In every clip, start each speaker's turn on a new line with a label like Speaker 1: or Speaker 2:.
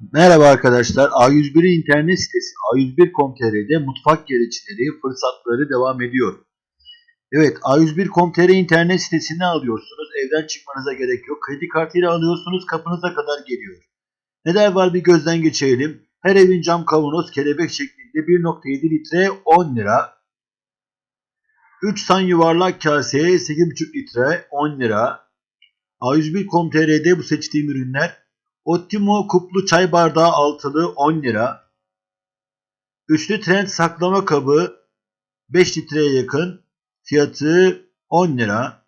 Speaker 1: Merhaba arkadaşlar. A101'in internet sitesi A101.com.tr'de mutfak gereçleri, fırsatları devam ediyor. Evet A101.com.tr internet sitesinden alıyorsunuz. Evden çıkmanıza gerek yok. Kredi kartıyla alıyorsunuz. Kapınıza kadar geliyor. Neler var bir gözden geçirelim. Her evin cam kavanoz kelebek şeklinde 1.7 litre 10 lira. 3 san yuvarlak kase 8.5 litre 10 lira. A101.com.tr'de bu seçtiğim ürünler Ottimo kuplu çay bardağı altılı 10 lira. Üçlü trend saklama kabı 5 litreye yakın. Fiyatı 10 lira.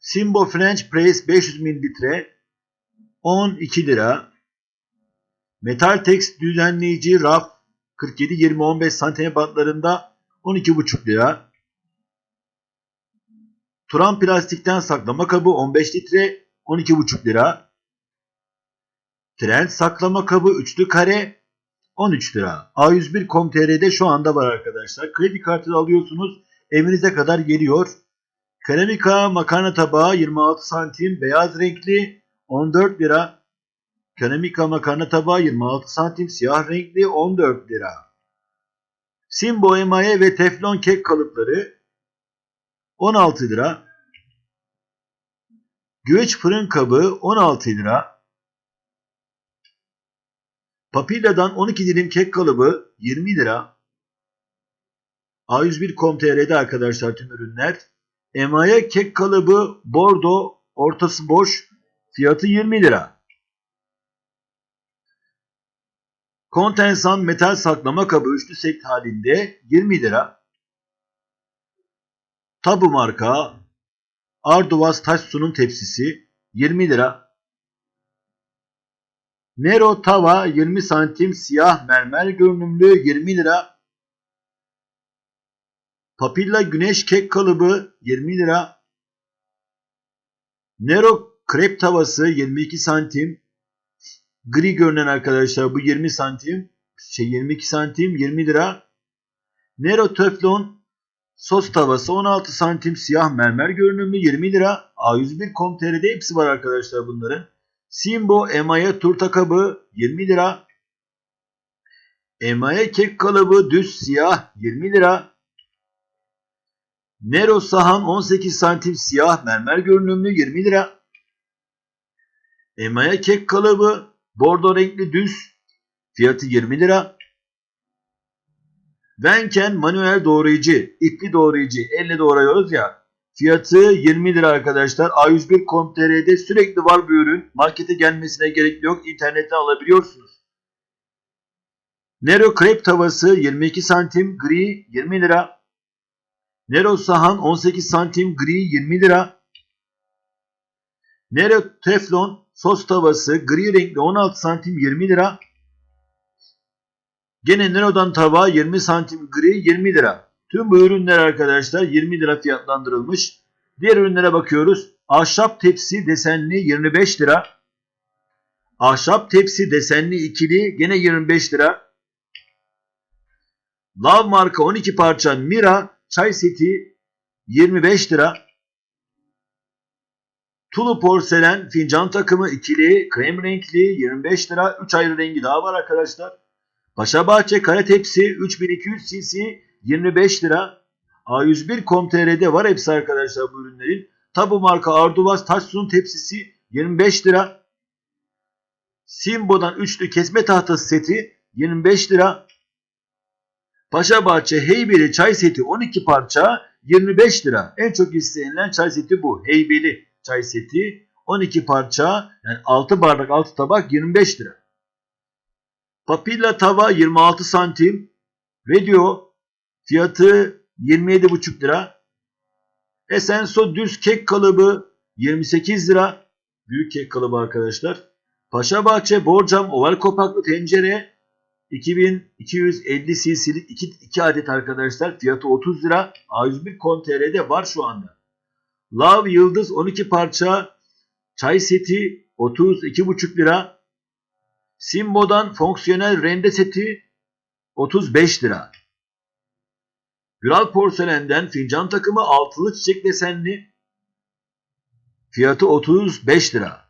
Speaker 1: Simbo French Press 500 mililitre 12 lira. Metal Tex düzenleyici raf 47-20-15 santim bantlarında 12,5 lira. Turan plastikten saklama kabı 15 litre 12,5 lira. Trend saklama kabı üçlü kare 13 lira. A101.com.tr'de şu anda var arkadaşlar. Kredi kartı alıyorsunuz. Evinize kadar geliyor. Keramika makarna tabağı 26 santim beyaz renkli 14 lira. Keramika makarna tabağı 26 santim siyah renkli 14 lira. Simbo emaye ve teflon kek kalıpları 16 lira. Güveç fırın kabı 16 lira. Papilla'dan 12 dilim kek kalıbı 20 lira. A101.com.tr'de arkadaşlar tüm ürünler. Emaye kek kalıbı bordo ortası boş fiyatı 20 lira. Kontensan metal saklama kabı üçlü set halinde 20 lira. Tabu marka Arduvaz taş sunum tepsisi 20 lira. Nero tava 20 santim siyah mermer görünümlü 20 lira. Papilla güneş kek kalıbı 20 lira. Nero krep tavası 22 santim. Gri görünen arkadaşlar bu 20 santim. Şey 22 santim 20 lira. Nero teflon sos tavası 16 santim siyah mermer görünümlü 20 lira. A101.com.tr'de hepsi var arkadaşlar bunların. Simbo emaye turta kabı 20 lira. Emaye kek kalıbı düz siyah 20 lira. Nero sahan 18 santim siyah mermer görünümlü 20 lira. Emaye kek kalıbı bordo renkli düz fiyatı 20 lira. Venken manuel doğrayıcı, ipli doğrayıcı, elle doğrayıyoruz ya. Fiyatı 20 lira arkadaşlar. A101.com.tr'de sürekli var bu ürün. Markete gelmesine gerek yok. İnternetten alabiliyorsunuz. Nero krep tavası 22 santim gri 20 lira. Nero sahan 18 santim gri 20 lira. Nero teflon sos tavası gri renkli 16 santim 20 lira. Gene Nero'dan tava 20 santim gri 20 lira. Tüm bu ürünler arkadaşlar 20 lira fiyatlandırılmış. Diğer ürünlere bakıyoruz. Ahşap tepsi desenli 25 lira. Ahşap tepsi desenli ikili gene 25 lira. Lav marka 12 parça Mira çay seti 25 lira. Tulu porselen fincan takımı ikili krem renkli 25 lira. 3 ayrı rengi daha var arkadaşlar. Paşabahçe kare tepsi 3200 cc 25 lira. A101.com.tr'de var hepsi arkadaşlar bu ürünlerin. Tabu marka Arduvaz taş sunum tepsisi 25 lira. Simbo'dan üçlü kesme tahtası seti 25 lira. Paşabahçe Heybeli çay seti 12 parça 25 lira. En çok istenilen çay seti bu. Heybeli çay seti 12 parça yani 6 bardak 6 tabak 25 lira. Papilla tava 26 santim. Video fiyatı 27,5 lira. Esenso düz kek kalıbı 28 lira. Büyük kek kalıbı arkadaşlar. Paşabahçe borcam oval kopaklı tencere 2250 cc'lik 2, 2 adet arkadaşlar. Fiyatı 30 lira. A101.com.tr'de var şu anda. Love Yıldız 12 parça çay seti 32,5 lira. Simbo'dan fonksiyonel rende seti 35 lira. Güral porselenden fincan takımı altılı çiçek desenli fiyatı 35 lira.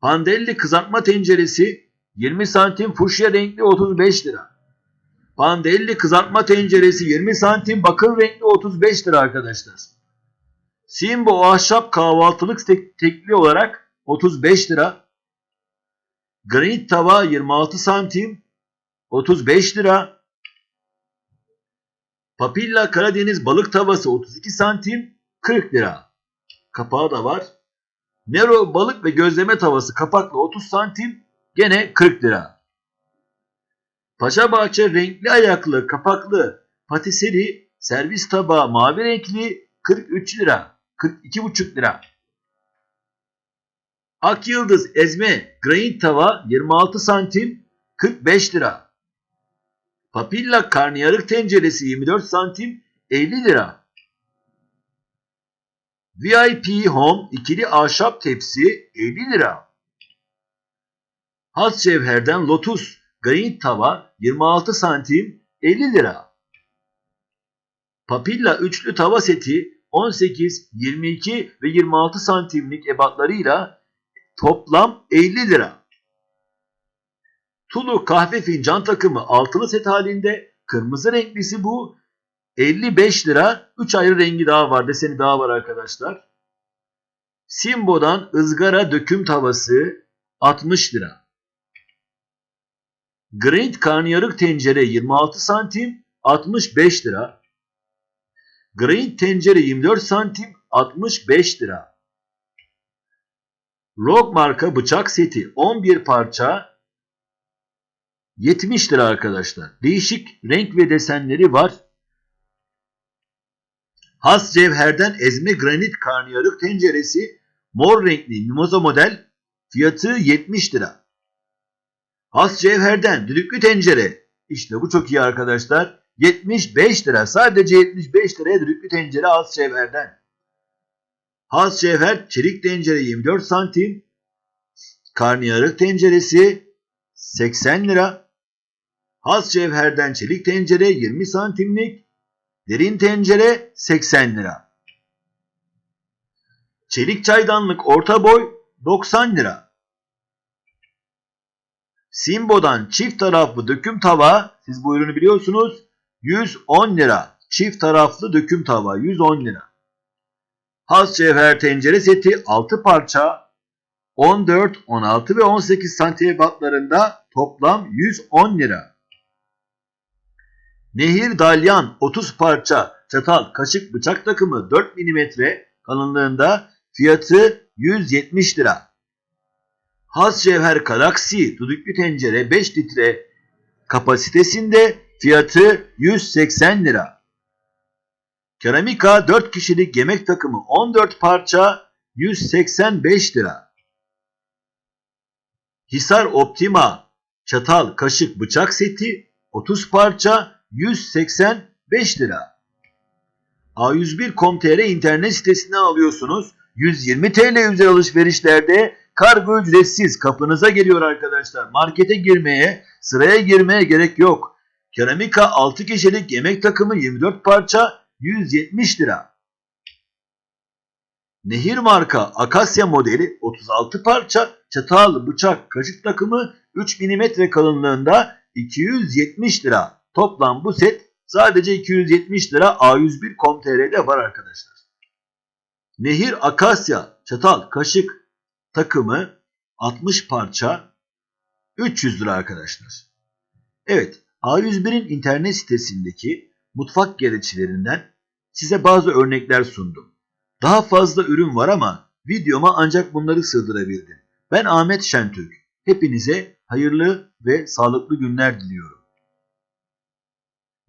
Speaker 1: Pandelli kızartma tenceresi 20 santim fuşya renkli 35 lira. Pandelli kızartma tenceresi 20 santim bakır renkli 35 lira arkadaşlar. Simbo ahşap kahvaltılık tek- tekli olarak 35 lira. Granit tava 26 santim 35 lira. Papilla Karadeniz balık tavası 32 santim 40 lira. Kapağı da var. Nero balık ve gözleme tavası kapaklı 30 santim gene 40 lira. Paşabahçe renkli ayaklı kapaklı patiseri servis tabağı mavi renkli 43 lira. 42,5 lira. Ak Yıldız ezme granit tava 26 santim 45 lira. Papilla karnıyarık tenceresi 24 santim 50 lira. VIP Home ikili ahşap tepsi 50 lira. Has cevherden Lotus granit tava 26 santim 50 lira. Papilla üçlü tava seti 18, 22 ve 26 santimlik ebatlarıyla toplam 50 lira. Tulu kahve fincan takımı altılı set halinde kırmızı renklisi bu 55 lira 3 ayrı rengi daha var deseni daha var arkadaşlar. Simbo'dan ızgara döküm tavası 60 lira. Granit karnıyarık tencere 26 santim 65 lira. Granit tencere 24 santim 65 lira. Rock marka bıçak seti 11 parça 70 lira arkadaşlar. Değişik renk ve desenleri var. Has cevherden ezme granit karnıyarık tenceresi mor renkli mimoza model fiyatı 70 lira. Has cevherden düdüklü tencere. İşte bu çok iyi arkadaşlar. 75 lira. Sadece 75 liraya düdüklü tencere has cevherden. Has cevher çelik tencere 24 santim. Karnıyarık tenceresi 80 lira. Has cevherden çelik tencere 20 santimlik. Derin tencere 80 lira. Çelik çaydanlık orta boy 90 lira. Simbo'dan çift taraflı döküm tava, siz bu ürünü biliyorsunuz, 110 lira. Çift taraflı döküm tava 110 lira. Has cevher tencere seti 6 parça 14, 16 ve 18 santim ebatlarında toplam 110 lira. Nehir dalyan 30 parça çatal, kaşık, bıçak takımı 4 mm kalınlığında fiyatı 170 lira. Has cevher galaksi düdüklü tencere 5 litre kapasitesinde fiyatı 180 lira. Keramika 4 kişilik yemek takımı 14 parça 185 lira. Hisar Optima çatal, kaşık, bıçak seti 30 parça 185 lira. A101.com.tr internet sitesinden alıyorsunuz. 120 TL üzeri alışverişlerde kargo ücretsiz kapınıza geliyor arkadaşlar. Markete girmeye, sıraya girmeye gerek yok. Keramika 6 kişilik yemek takımı 24 parça 170 lira. Nehir marka Akasya modeli 36 parça çatal, bıçak, kaşık takımı 3 mm kalınlığında 270 lira. Toplam bu set sadece 270 lira A101.com.tr'de var arkadaşlar. Nehir Akasya çatal, kaşık takımı 60 parça 300 lira arkadaşlar. Evet A101'in internet sitesindeki mutfak gereçlerinden size bazı örnekler sundum. Daha fazla ürün var ama videoma ancak bunları sığdırabildim. Ben Ahmet Şentürk. Hepinize hayırlı ve sağlıklı günler diliyorum.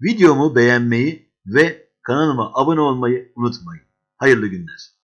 Speaker 1: Videomu beğenmeyi ve kanalıma abone olmayı unutmayın. Hayırlı günler.